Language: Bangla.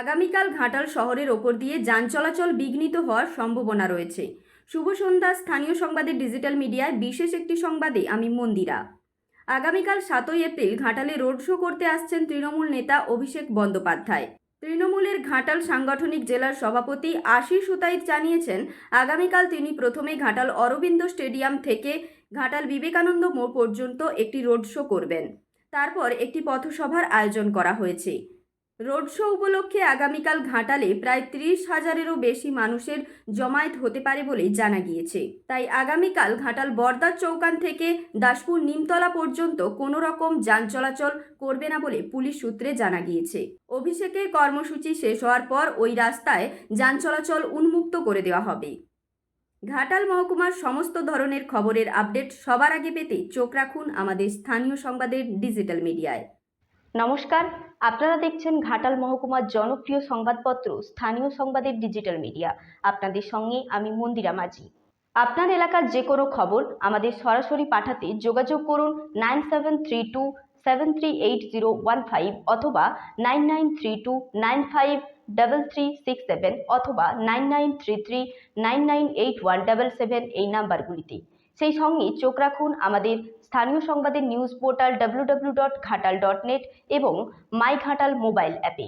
আগামীকাল ঘাটাল শহরের ওপর দিয়ে যান চলাচল বিঘ্নিত হওয়ার সম্ভাবনা রয়েছে। শুভ সন্ধ্যা, স্থানীয় সংবাদের ডিজিটাল মিডিয়ায় বিশেষ একটি সংবাদে আমি মন্দিরা। আগামীকাল সাতই এপ্রিল ঘাটালে রোড শো করতে আসছেন তৃণমূল নেতা অভিষেক বন্দ্যোপাধ্যায়। তৃণমূলের ঘাটাল সাংগঠনিক জেলার সভাপতি আশিস সুতাইত জানিয়েছেন, আগামীকাল তিনি প্রথমে ঘাটাল অরবিন্দ স্টেডিয়াম থেকে ঘাটাল বিবেকানন্দ মোড় পর্যন্ত একটি রোড শো করবেন। তারপর একটি পথসভার আয়োজন করা হয়েছে। রোড শো উপলক্ষে আগামীকাল ঘাটালে প্রায় ত্রিশ হাজারেরও বেশি মানুষের জমায়েত হতে পারে বলে জানা গিয়েছে। তাই আগামীকাল ঘাটাল বর্দার চৌকান থেকে দাসপুর নিমতলা পর্যন্ত কোনো রকম যান চলাচল করবে না বলে পুলিশ সূত্রে জানা গিয়েছে। অভিষেকের কর্মসূচি শেষ হওয়ার পর ওই রাস্তায় যান চলাচল উন্মুক্ত করে দেওয়া হবে। ঘাটাল মহকুমার সমস্ত ধরনের খবরের আপডেট সবার আগে পেতে চোখ রাখুন আমাদের স্থানীয় সংবাদের ডিজিটাল মিডিয়ায়। নমস্কার, আপনারা দেখছেন ঘাটাল মহকুমার জনপ্রিয় সংবাদপত্র, স্থানীয় সংবাদের ডিজিটাল মিডিয়া আপনাদের সঙ্গে আমি মন্দিরা মাঝি। আপনার এলাকার যে কোনো খবর আমাদের সরাসরি পাঠাতে যোগাযোগ করুন nine seven three two seven three eight zero one five অথবা nine nine three two nine five double three six seven অথবা nine nine three three nine nine eight one double seven এই নাম্বারগুলিতে। সেই সঙ্গে চোখ রাখুন আমাদের স্থানীয় সংবাদের news portal W dot Ghatal dot net এবং মাই ঘাটাল মোবাইল অ্যাপে